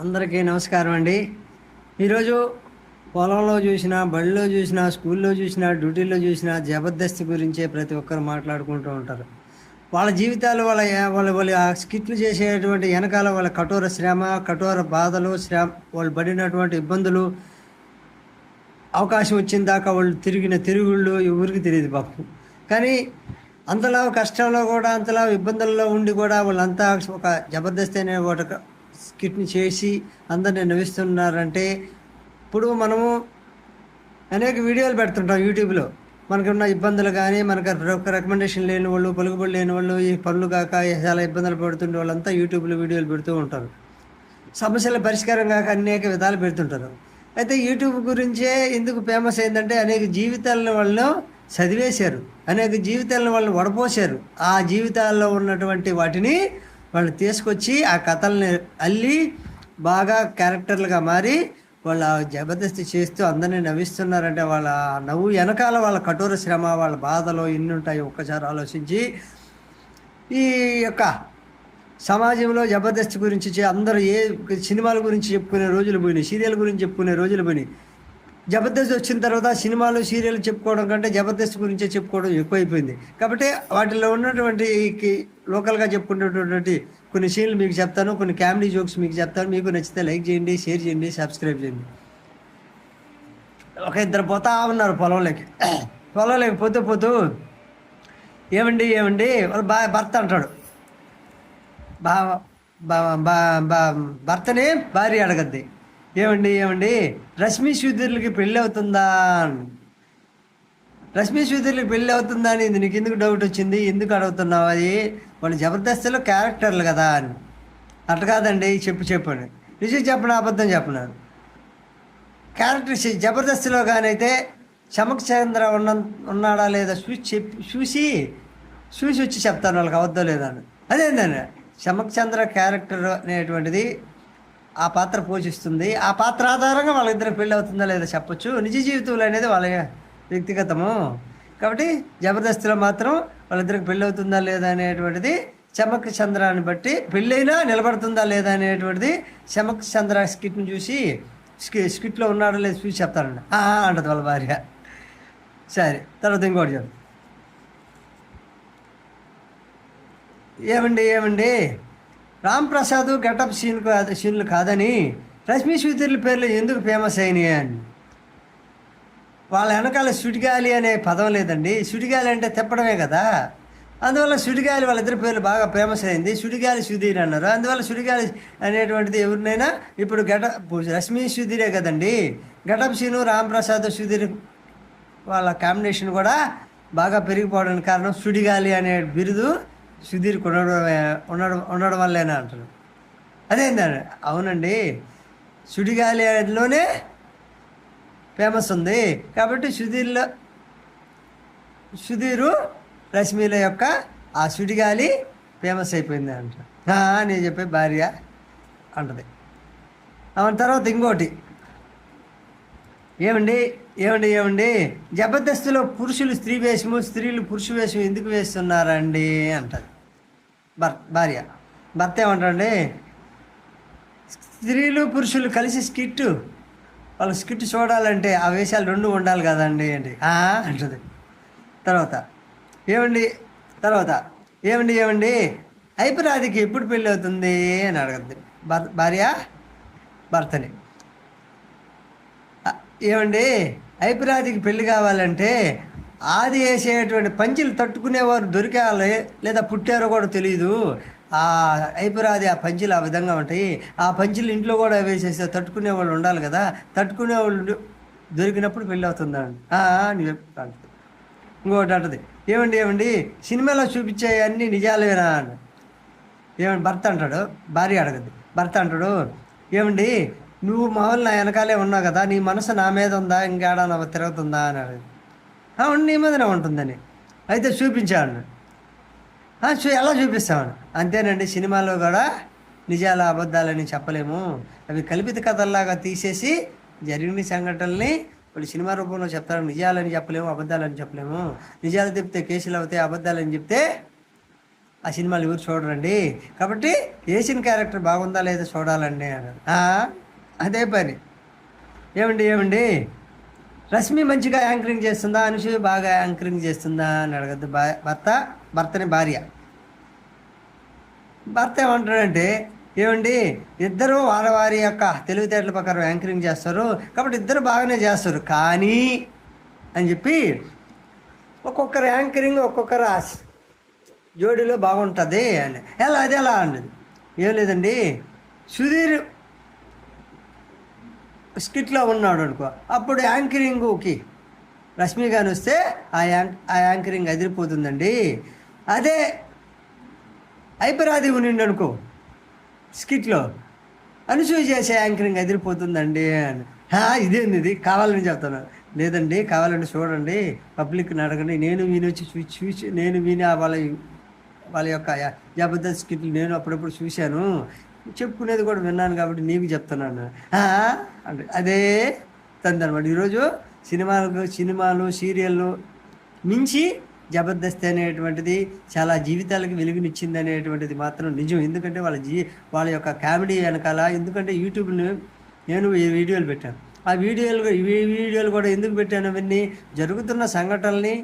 అందరికీ నమస్కారం అండి. ఈరోజు పొలంలో చూసినా బడిలో చూసినా స్కూల్లో చూసినా డ్యూటీలో చూసినా జబర్దస్త్ గురించే ప్రతి ఒక్కరు మాట్లాడుకుంటూ ఉంటారు. వాళ్ళ జీవితాలు వాళ్ళ వాళ్ళ వాళ్ళ ఆ స్కిట్లు చేసేటువంటి వెనకాల వాళ్ళ కఠోర శ్రమ కఠోర బాధలు శ్రమ వాళ్ళు పడినటువంటి ఇబ్బందులు అవకాశం వచ్చిన దాకా వాళ్ళు తిరిగిన తిరుగుళ్ళు ఊరికి తెలియదు పాపం. కానీ అంతలా కష్టంలో కూడా అంతలా ఇబ్బందుల్లో ఉండి కూడా వాళ్ళంతా ఒక జబర్దస్త్ అనే ఒక స్కిట్ని చేసి అందరిని నవ్విస్తున్నారంటే ఇప్పుడు మనము అనేక వీడియోలు పెడుతుంటాం యూట్యూబ్లో. మనకున్న ఇబ్బందులు కానీ మనకు ఒక రికమెండేషన్ లేని వాళ్ళు పలుకుబడి లేని వాళ్ళు ఈ పనులు కాక చాలా ఇబ్బందులు పడుతుండే వాళ్ళంతా యూట్యూబ్లో వీడియోలు పెడుతూ ఉంటారు. సమస్యల పరిష్కారం కాక అనేక విధాలు పెడుతుంటారు. అయితే యూట్యూబ్ గురించే ఎందుకు ఫేమస్ అయిందంటే అనేక జీవితాలను వాళ్ళు చదివేశారు. అనేక జీవితాలను వాళ్ళు వడపోశారు. ఆ జీవితాల్లో ఉన్నటువంటి వాటిని వాళ్ళు తీసుకొచ్చి ఆ కథల్ని అల్లి బాగా క్యారెక్టర్లుగా మారి వాళ్ళ జబర్దస్తి చేస్తూ అందరినీ నవ్విస్తున్నారంటే వాళ్ళ నవ్వు వెనకాల వాళ్ళ కఠోర శ్రమ వాళ్ళ బాధలు ఎన్ని ఉంటాయి ఒక్కసారి ఆలోచించి ఈ యొక్క సమాజంలో జబర్దస్త్ గురించి చే- అందరూ ఏ సినిమాల గురించి చెప్పుకునే రోజులు పోయినాయి? సీరియల్ గురించి చెప్పుకునే రోజులు పోయినాయి? జబర్దస్త్ వచ్చిన తర్వాత సినిమాలు సీరియల్ చెప్పుకోవడం కంటే జబర్దస్త్ గురించే చెప్పుకోవడం ఎక్కువైపోయింది. కాబట్టి వాటిలో ఉన్నటువంటి లోకల్గా చెప్పుకునేటటువంటి కొన్ని సీన్లు మీకు చెప్తాను కొన్ని కామెడీ జోక్స్ మీకు చెప్తాను. మీకు నచ్చితే లైక్ చేయండి షేర్ చేయండి సబ్స్క్రైబ్ చేయండి. ఒక ఇద్దరు పోతా ఉన్నారు పొలంలోకి. పొలంలోకి పోతూ పోతూ ఏమండి ఏమండి? వాళ్ళ బా భర్త అంటాడు. బా బా బా బా భర్తని భార్య అడగద్ది. ఏమండి ఏమండి? రష్మి సుధీర్లకి పెళ్ళి అవుతుందా? రష్మి రశ్మి పెళ్ళి అవుతుందా అని నీకు ఎందుకు డౌట్ వచ్చింది? ఎందుకు అడుగుతున్నావు? అది వాళ్ళు జబర్దస్త్లో క్యారెక్టర్లు కదా అని. అట్లా కాదండి చెప్పు చెప్పండి నిజం చెప్పను? అబద్ధం చెప్పను? క్యారెక్టర్ జబర్దస్త్లో కానైతే చమక్ చంద్ర ఉన్న ఉన్నాడా లేదా చూసి చెప్పి చూసి చూసి వచ్చి చెప్తాను వాళ్ళకి అవద్దో లేదా అని. అదేందండి చమక్ చంద్ర క్యారెక్టర్ అనేటువంటిది ఆ పాత్ర పోషిస్తుంది. ఆ పాత్ర ఆధారంగా వాళ్ళిద్దరు పెళ్ళి అవుతుందా లేదా చెప్పొచ్చు. నిజ జీవితంలో అనేది వాళ్ళ వ్యక్తిగతము. కాబట్టి జబర్దస్త్లో మాత్రం వాళ్ళిద్దరికి పెళ్ళి అవుతుందా లేదా అనేటువంటిది చమక్ చంద్రాన్ని బట్టి పెళ్ళైనా నిలబడుతుందా లేదా అనేటువంటిది చమక్ చంద్ర స్కిట్ని చూసి స్కి స్కిట్లో ఉన్నాడో లేదు చూసి చెప్తారండి అంటది వాళ్ళ భార్య. సరే తర్వాత ఇంకోటి చెప్పు. ఏమండి ఏమండి? రామ్ ప్రసాద్ గెటప్ సీన్ కాదు సీన్లు కాదని రష్మి సుధీర్ల పేర్లు ఎందుకు ఫేమస్ అయినాయి అని. వాళ్ళ వెనకాల సుడిగాలి అనే పదం లేదండి. సుడిగాలి అంటే తిప్పడమే కదా. అందువల్ల సుడిగాలి వాళ్ళిద్దరి పేర్లు బాగా ఫేమస్ అయింది. సుడిగాలి సుధీర్ అన్నారు. అందువల్ల సుడిగాలి అనేటువంటిది ఎవరినైనా ఇప్పుడు గట రశ్మి సుధీరే కదండి. గటప్ సీను రామ్ ప్రసాద్ సుధీర్ వాళ్ళ కాంబినేషన్ కూడా బాగా పెరిగిపోవడానికి కారణం సుడిగాలి అనే బిరుదు సుధీర్కి ఉండడం ఉండడం ఉండడం వల్లేనా అంటారు. అదేందండి అవునండి సుడిగాలిలోనే ఫేమస్ ఉంది. కాబట్టి సుధీర్లో సుధీరు రశ్మిల యొక్క ఆ సుడిగాలి ఫేమస్ అయిపోయింది అంట. అని చెప్పే భార్య అంటది. ఆమె తర్వాత ఇంకోటి. ఏమండి? ఏమండి ఏమండి? జబర్దస్త్లో పురుషులు స్త్రీ వేషము స్త్రీలు పురుష వేషం ఎందుకు వేస్తున్నారండి? అంటది. భర్ భార్య. భర్త ఏమంటారండి స్త్రీలు పురుషులు కలిసి స్కిట్ వాళ్ళు స్కిట్ చూడాలంటే ఆ వేషాలు రెండు ఉండాలి కదండి అండి. అంటుంది అంటది. తర్వాత ఏమండి? తర్వాత ఏమండి ఏమండి? ఐపరాదికి ఎప్పుడు పెళ్ళి అవుతుంది? అని అడగద్ది. భర్- భార్య భర్తని. ఏమండి ఐపరాదికి పెళ్ళి కావాలంటే ఆది వేసేటువంటి పంచులు తట్టుకునేవారు దొరికాలి లేదా పుట్టారో కూడా తెలియదు ఆ ఐపరాది ఆ పంచులు ఆ విధంగా ఉంటాయి. ఆ పంచులు ఇంట్లో కూడా వేసేస్తే తట్టుకునే వాళ్ళు ఉండాలి కదా. తట్టుకునే వాళ్ళు దొరికినప్పుడు పెళ్ళి అవుతుందండి అని "ఆ" అంటది. ఇంకోటి అంటది ఏమండి ఏమండి సినిమాలో చూపించే అన్ని నిజాలేనా? అని ఏమండి భర్త అంటాడు భార్య అడగద్ది భర్త అంటాడు ఏమండి నువ్వు మామూలు నా వెనకాలే ఉన్నావు కదా నీ మనసు నా మీద ఉందా ఇంకేడా నా తిరుగుతుందా అని అడిగింది. అవును నీ మీదనే ఉంటుందని. అయితే చూపించాడు. చూ ఎలా చూపిస్తామని అంతేనండి సినిమాలో కూడా నిజాల అబద్ధాలని చెప్పలేము. అవి కల్పిత కథల్లాగా తీసేసి జరిగిన సంఘటనల్ని వాళ్ళు సినిమా రూపంలో చెప్తారు. నిజాలని చెప్పలేము అబద్ధాలని చెప్పలేము. నిజాలు చెప్తే కేసులు అవుతాయి అబద్ధాలని చెప్తే ఆ సినిమాలు ఎవరు చూడరండి? కాబట్టి వేసిన క్యారెక్టర్ బాగుందా లేదా చూడాలండి అన్నారు అదే పని. ఏమండి ఏమండి? రష్మి మంచిగా యాంకరింగ్ చేస్తుందా? అనుషు బాగా యాంకరింగ్ చేస్తుందా? అని అడగద్దు. బా భర్త భర్తని భార్య. భర్త ఏమంటాడంటే ఏమండి? ఇద్దరు వారవారి యొక్క తెలివితేటల ప్రకారం యాంకరింగ్ చేస్తారు. కాబట్టి ఇద్దరు బాగానే చేస్తారు. కానీ అని చెప్పి ఒక్కొక్కరు యాంకరింగ్ ఒక్కొక్కరు జోడీలో బాగుంటుంది అని. ఎలా అది ఎలా అన్నది? ఏం లేదండి. సుధీర్ స్కిట్లో ఉన్నాడు అనుకో అప్పుడు యాంకరింగ్కి రష్మి గారు వస్తే ఆ యాంక్ ఆ యాంకరింగ్ అదిరిపోతుందండి. అదే ఐపరాది ఉండి అనుకో స్కిట్లో అనుసూయ చేసే యాంకరింగ్ అదిరిపోతుందండి అని. ఇదేంది ఇది? కావాలని చెప్తాను లేదండి కావాలంటే చూడండి. పబ్లిక్ని అడగండి. నేను వినొచ్చి చూ చూసి నేను మీని వాళ్ళ వాళ్ళ యొక్క జబర్దస్త్ స్కిట్లు నేను అప్పుడప్పుడు చూశాను. చెప్పుకునేది కూడా విన్నాను కాబట్టి నీకు చెప్తున్నాను. అంటే అదే తందనమాట ఈరోజు సినిమాలకు సినిమాలు సీరియళ్ళు మించి జబర్దస్త్ అనేటువంటిది చాలా జీవితాలకు వెలుగునిచ్చింది అనేటువంటిది మాత్రం నిజం. ఎందుకంటే వాళ్ళ జీ వాళ్ళ యొక్క కామెడీ వెనకాల ఎందుకంటే యూట్యూబ్ని నేను ఈ వీడియోలు పెట్టాను. ఆ వీడియోలు వీడియోలు కూడా ఎందుకు పెట్టాను అవన్నీ జరుగుతున్న సంఘటనల్ని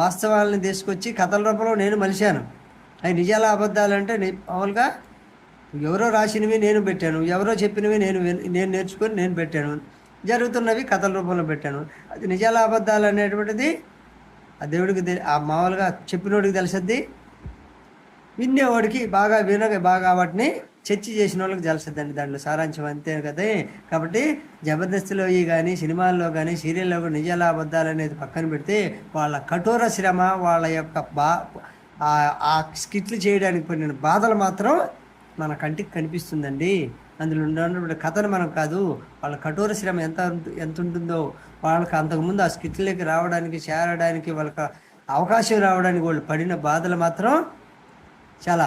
వాస్తవాలని తీసుకొచ్చి కథల రూపంలో నేను మలిశాను. అవి నిజాల అబద్ధాలు అంటే మామూలుగా ఎవరో రాసినవి నేను పెట్టాను ఎవరో చెప్పినవి నేను నేను నేర్చుకొని నేను పెట్టాను జరుగుతున్నవి కథల రూపంలో పెట్టాను. అది నిజాల అబద్ధాలు అనేటువంటిది ఆ దేవుడికి ఆ మామూలుగా చెప్పినోడికి తెలిసద్ది. వినేవాడికి బాగా వినక బాగా వాటిని చర్చ చేసిన వాళ్ళకి తెలుస్తుందండి దాంట్లో సారాంశం అంతే కదా. కాబట్టి జబర్దస్త్లో ఈ కానీ సినిమాల్లో కానీ సీరియల్లో కూడా నిజాల అబద్ధాలు అనేది పక్కన పెడితే వాళ్ళ కఠోర శ్రమ వాళ్ళ యొక్క బా ఆ- ఆ స్కిట్లు చేయడానికి పడిన బాధలు మాత్రం మన కంటికి కనిపిస్తుందండి. అందులో ఉన్నటువంటి కథను మనం కాదు వాళ్ళ కఠోర శ్రమ ఎంత ఎంత ఉంటుందో వాళ్ళకి అంతకుముందు ఆ స్కిట్లకి రావడానికి చేరడానికి వాళ్ళకి అవకాశం రావడానికి వాళ్ళు పడిన బాధలు మాత్రం చాలా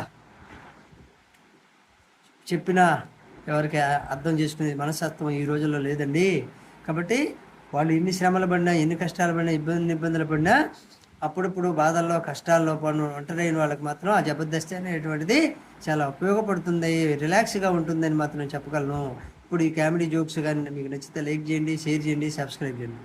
చెప్పినా ఎవరికి అర్థం చేసుకునే మనస్తత్వం ఈ రోజుల్లో లేదండి. కాబట్టి వాళ్ళు ఎన్ని శ్రమలు పడినా ఎన్ని కష్టాలు పడినా ఇబ్బంది ఇబ్బందులు పడినా అప్పుడప్పుడు బాధల్లో కష్టాల్లో పను ఒంటరైన వాళ్ళకి మాత్రం ఆ జబర్దస్తి అనేటువంటిది చాలా ఉపయోగపడుతుంది రిలాక్స్గా ఉంటుందని మాత్రం చెప్పగలను. ఇప్పుడు ఈ కామెడీ జోక్స్ కానీ మీకు నచ్చితే లైక్ చేయండి షేర్ చేయండి సబ్స్క్రైబ్ చేయండి.